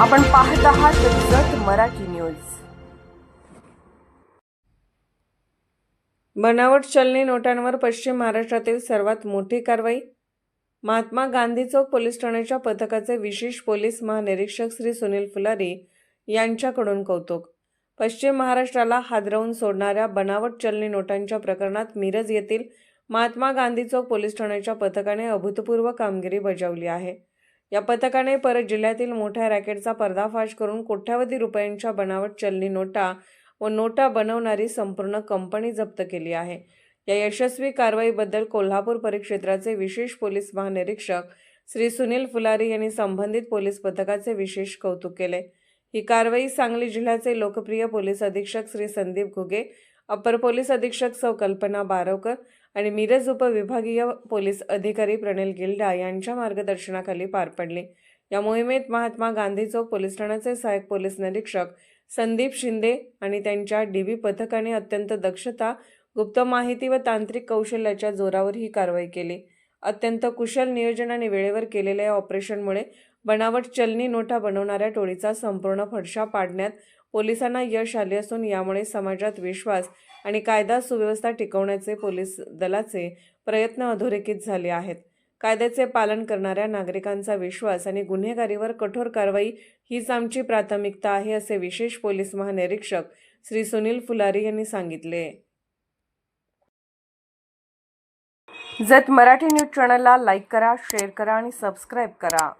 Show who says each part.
Speaker 1: आपण पाहत आहात जत मराठी न्यूज. बनावट चलनी नोटांवर पश्चिम महाराष्ट्रातील सर्वात मोठी कारवाई. महात्मा गांधी चौक पोलीस ठाण्याच्या पथकाचे विशेष पोलीस महानिरीक्षक श्री सुनील फुलारी यांच्याकडून कौतुक. पश्चिम महाराष्ट्राला हादरवून सोडणाऱ्या बनावट चलनी नोटांच्या प्रकरणात मिरज येथील महात्मा गांधी चौक पोलीस ठाण्याच्या पथकाने अभूतपूर्व कामगिरी बजावली आहे. या पथकाने परत जिल्ह्यातील मोठ्या रॅकेटचा पर्दाफाश करून कोट्यावधी रुपयांच्या बनावट चलनी नोटा व नोटा बनवणारी संपूर्ण कंपनी जप्त केली आहे. या यशस्वी कारवाईबद्दल कोल्हापूर परिक्षेत्राचे विशेष पोलीस महानिरीक्षक श्री सुनील फुलारी यांनी संबंधित पोलीस पथकाचे विशेष कौतुक केले. ही कारवाई सांगली जिल्ह्याचे लोकप्रिय पोलीस अधीक्षक श्री संदीप घुगे अपर पोलीस अधीक्षक सौ कल्पना बारवकर आणि मिरज उपविभागीय पोलीस अधिकारी प्रणिल गिल्डा यांच्या मार्गदर्शनाखाली पार पडली. या मोहिमेत महात्मा गांधी चौक पोलीस ठाण्याचे सहाय्यक पोलीस निरीक्षक संदीप शिंदे आणि त्यांच्या डीबी पथकाने अत्यंत दक्षता गुप्त माहिती व तांत्रिक कौशल्याच्या जोरावर ही कारवाई केली. अत्यंत कुशल नियोजन आणि वेळेवर केलेल्या या ऑपरेशनमुळे बनावट चलनी नोटा बनवणाऱ्या टोळीचा संपूर्ण फडशा पाडण्यात पोलिसांना यश आले असून यामुळे समाजात विश्वास आणि कायदा सुव्यवस्था टिकवण्याचे पोलीस दलाचे प्रयत्न अधोरेखित झाले आहेत. कायद्याचे पालन करणाऱ्या नागरिकांचा विश्वास आणि गुन्हेगारीवर कठोर कारवाई हीच आमची प्राथमिकता आहे असे विशेष पोलीस महानिरीक्षक श्री सुनील फुलारी यांनी सांगितले. जत मराठी न्यूज चॅनलला लाईक करा शेअर करा आणि सबस्क्राईब करा.